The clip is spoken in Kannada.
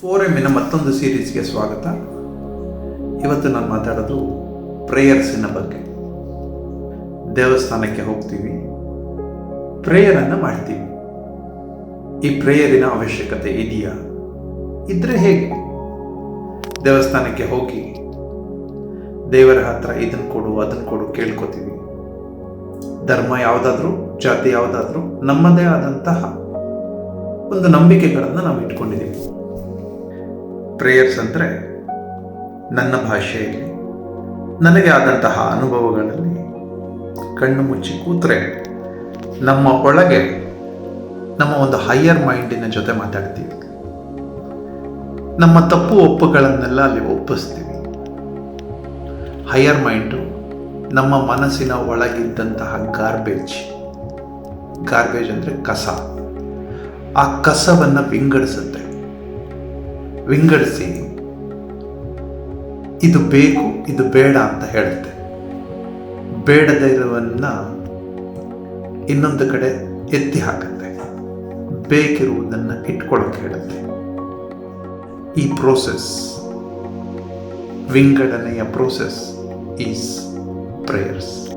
ಫೋರ್ ಎಮ್ಮಿನ ಮತ್ತೊಂದು ಸೀರೀಸ್ಗೆ ಸ್ವಾಗತ. ಇವತ್ತು ನಾನು ಮಾತಾಡೋದು ಪ್ರೇಯರ್ಸಿನ ಬಗ್ಗೆ. ದೇವಸ್ಥಾನಕ್ಕೆ ಹೋಗ್ತೀವಿ. ಪ್ರೇಯರನ್ನು ಮಾಡ್ತೀವಿ. ಈ ಪ್ರೇಯರಿನ ಅವಶ್ಯಕತೆ ಇದೆಯಾ? ಇದ್ರೆ ಹೇಗೆ? ದೇವಸ್ಥಾನಕ್ಕೆ ಹೋಗಿ ದೇವರ ಹತ್ರ ಇದನ್ನು ಕೊಡು ಅದನ್ನು ಕೊಡು ಕೇಳ್ಕೊತೀವಿ. ಧರ್ಮ ಯಾವುದಾದ್ರೂ, ಜಾತಿ ಯಾವುದಾದ್ರೂ ನಮ್ಮದೇ ಆದಂತಹ ಒಂದು ನಂಬಿಕೆಗಳನ್ನು ನಾವು ಇಟ್ಕೊಂಡಿದ್ದೀವಿ ಪ್ರೇಯರ್ಸ್ ಅಂದರೆ ನನ್ನ ಭಾಷೆಯಲ್ಲಿ, ನನಗೆ ಆದಂತಹ ಅನುಭವಗಳಲ್ಲಿ ಕಣ್ಣು ಮುಚ್ಚಿ ಕೂತ್ರೆ ನಮ್ಮ ಒಳಗೆ ನಮ್ಮ ಒಂದು ಹೈಯರ್ ಮೈಂಡಿನ ಜೊತೆ ಮಾತಾಡ್ತೀವಿ. ನಮ್ಮ ತಪ್ಪು ಒಪ್ಪುಗಳನ್ನೆಲ್ಲ ಅಲ್ಲಿ ಒಪ್ಪಿಸ್ತೀವಿ. ಹೈಯರ್ ಮೈಂಡು ನಮ್ಮ ಮನಸ್ಸಿನ ಒಳಗಿದ್ದಂತಹ ಗಾರ್ಬೇಜ್ ಗಾರ್ಬೇಜ್ ಅಂದರೆ ಕಸ. ಆ ಕಸವನ್ನು ವಿಂಗಡಿಸುತ್ತೆ. ವಿಂಗಡಿಸಿ. ಇದು ಬೇಕು, ಇದು ಬೇಡ ಅಂತ ಹೇಳುತ್ತೆ. ಬೇಡದೇ ಇನ್ನೊಂದು ಕಡೆ ಎತ್ತಿ ಹಾಕುತ್ತೆ. ಬೇಕಿರುವುದನ್ನು ಇಟ್ಕೊಳ್ಳೋಕೆ ಹೇಳುತ್ತೆ. ಈ ಪ್ರೋಸೆಸ್ ವಿಂಗಡನೆಯ ಪ್ರೋಸೆಸ್ ಈಸ್ ಪ್ರೇಯರ್ಸ್